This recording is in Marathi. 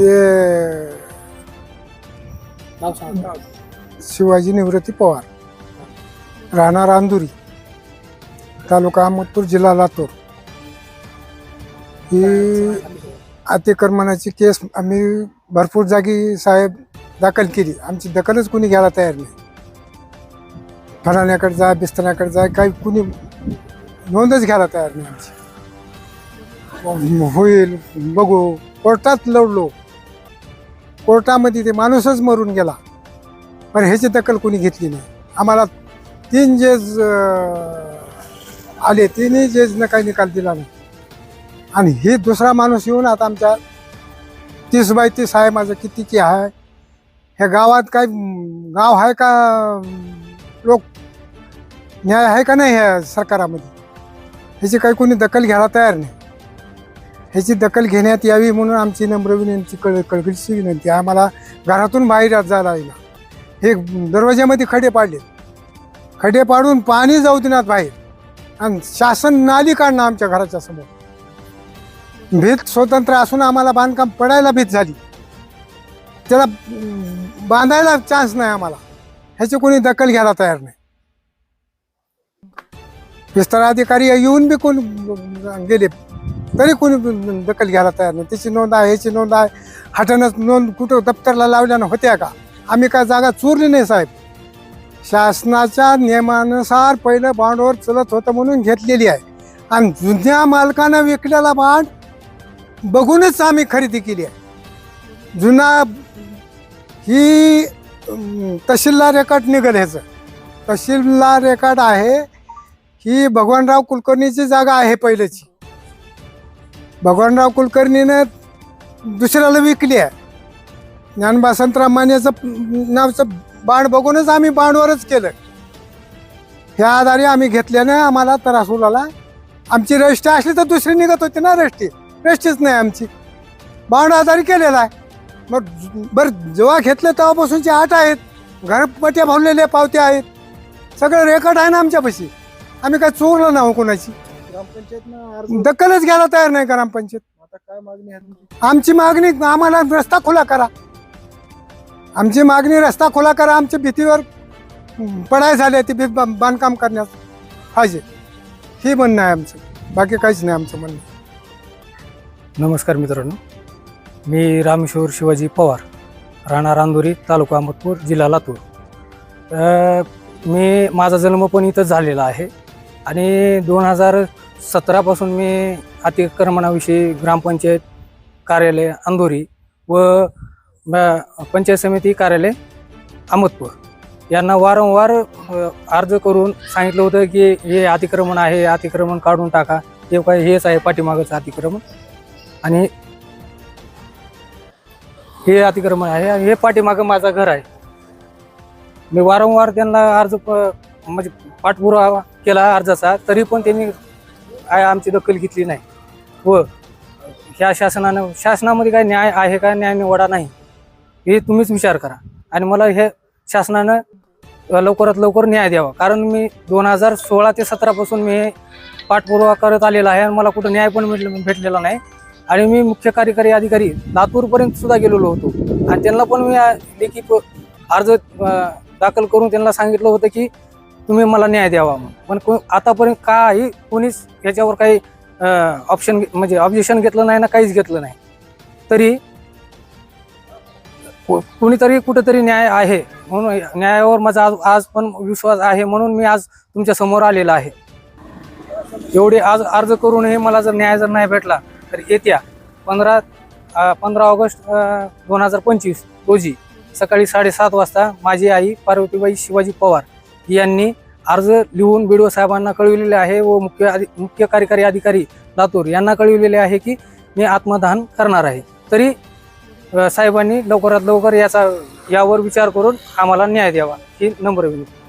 ते नाव सांगा. शिवाजी निवृत्ती पवार राहणार अंधुरी तालुका अहमदपूर जिल्हा लातूर. ही अतिक्रमणाची केस आम्ही भरपूर जागी साहेब दाखल केली. आमची दखलच कुणी घ्यायला तयार नाही. फलाण्याकडे जा बिस्तण्याकडे जा काही कुणी नोंदच घ्यायला तयार नाही आमची. होईल बघू कोर्टात लढलो. कोर्टामध्ये ते माणूसच मरून गेला. पण ह्याची दखल कोणी घेतली नाही. आम्हाला तीन जेज आले. तिन्ही जेजनं काही निकाल दिला नाही. आणि हे दुसरा माणूस येऊन आता आमच्या तीस बाय तीस आहे माझं कितीची आहे? ह्या गावात काय गाव आहे का लोक न्याय आहे का नाही ह्या सरकारामध्ये? ह्याची काही कोणी दखल घ्यायला तयार नाही. ह्याची दखल घेण्यात यावी म्हणून आमची नम्र विनंती कळ कळकळीची विनंती आम्हाला घरातून बाहेर जायला लागला हे दरवाज्यामध्ये खडे पाडले. खडे पाडून पाणी जाऊ देण्यात बाहेर. आणि शासन नाली काढणं आमच्या घराच्या समोर. भीत स्वतंत्र असून आम्हाला बांधकाम पडायला भीत झाली. त्याला बांधायला चान्स नाही आम्हाला. ह्याची कोणी दखल घ्यायला तयार नाही. विस्तार अधिकारी येऊन बी कोण गेले तरी कोणी दखल घ्यायला तयार नाही. त्याची नोंद आहे ह्याची नोंद आहे. हटणच नोंद कुठं दप्तरला लावल्यानं होत्या का? आम्ही काय जागा चोरली नाही साहेब. शासनाच्या नियमानुसार पहिलं बाँडवर चलत होतं म्हणून घेतलेली आहे. आणि जुन्या मालकानं विकलेला बाँड बघूनच आम्ही खरेदी केली आहे. जुना ही तहसीलदार रेकॉर्ड निघाल ह्याचं. तहसीलदार रेकॉर्ड आहे ही भगवानराव कुलकर्णीची जागा आहे पहिल्याची भगवानराव कुलकर्णीनं दुसऱ्याला विकली आहे. ज्ञानबा संतराम मानेचं नावचं बाण बघूनच आम्ही बाणवरच केलं. ह्या आधारे आम्ही घेतल्यानं आम्हाला त्रास उलाला आमची रजिस्ट्री असली तर दुसरी निघत होती ना रेष्टी रजिस्ट्रीच नाही आमची. बाण आधारी केलेला आहे. मग बरं जेव्हा घेतलं तेव्हापासूनचे आठ आहेत. घरपट्या भरलेल्या पावत्या आहेत. सगळं रेकॉर्ड आहे ना आमच्यापाशी. आम्ही काय चोरलं नाही हो कोणाची? ग्रामपंचायतनं अर्ज दखलच घ्यायला तयार नाही ग्रामपंचायत. आता काय मागणी आहे तुमची? आमची मागणी आम्हाला रस्ता खुला करा. आमची मागणी रस्ता खुला करा आमच्या भीतीवर पडाय झाले ती भीत बा- बांधकाम करण्यास पाहिजे. हे म्हणणं आहे आमचं. बाकी काहीच नाही आमचं म्हणणं. नमस्कार मित्रांनो. मी रामेश्वर शिवाजी पवार राहणार रांदोरी तालुका अहमदपूर जिल्हा लातूर. अ, मी माझा जन्म पण इथंच झालेला आहे. आणि दोन हजार सतरापासून मी अतिक्रमणाविषयी ग्रामपंचायत कार्यालय अंधोरी व पंचायत समिती कार्यालय अहमदपूर. यांना वारंवार अर्ज करून सांगितलं होतं की हे अतिक्रमण आहे हे अतिक्रमण काढून टाका. हे काय हेच आहे पाठीमागचं अतिक्रमण. आणि हे अतिक्रमण आहे आणि हे पाठीमागं माझं घर आहे. मी वारंवार त्यांना अर्ज प- म्हणजे पाठपुरावा केला अर्जाचा तरी पण त्यांनी आमची दखल घेतली नाही. व ह्या शासनानं शासनामध्ये काय न्याय आहे का न्याय निवडा नाही हे तुम्हीच विचार करा. आणि मला हे शासनानं लवकरात लवकर न्याय द्यावा. कारण मी दोन हजार सोळा ते सतरापासून मी हे पाठपुरावा करत आलेला आहे आणि मला कुठं न्याय पण भेटले भेटलेला नाही. आणि मी मुख्य कार्यकारी अधिकारी लातूरपर्यंत सुद्धा गेलेलो होतो. आणि त्यांना पण मी लेखी प- अर्ज दाखल करून त्यांना सांगितलं होतं की तुम्ही मला न्याय द्यावा म्हणून. पण आतापर्यंत काही कोणीच याच्यावर काही ऑप्शन म्हणजे ऑब्जेक्शन घेतलं नाही ना काहीच घेतलं नाही. तरी कुणीतरी कुठेतरी न्याय आहे म्हणून न्यायावर माझा आज आज पण विश्वास आहे म्हणून मी आज तुमच्यासमोर आलेला आहे. एवढे आज अर्ज करूनही मला जर न्याय जर नाही भेटला तर येत्या पंधरा पंधरा ऑगस्ट दोन हजार पंचवीस रोजी सकाळी साडेसात वाजता माझी आई पार्वतीबाई शिवाजी पवार यांनी अर्ज लिहून बी साहेबांना कळविलेले आहे व मुख्य अधि मुख्य कार्यकारी अधिकारी लातूर यांना कळविलेले आहे की मी आत्मदहन करणार आहे. तरी साहेबांनी लवकरात लवकर याचा यावर विचार करून आम्हाला न्याय द्यावा. ही नम्र विनंती.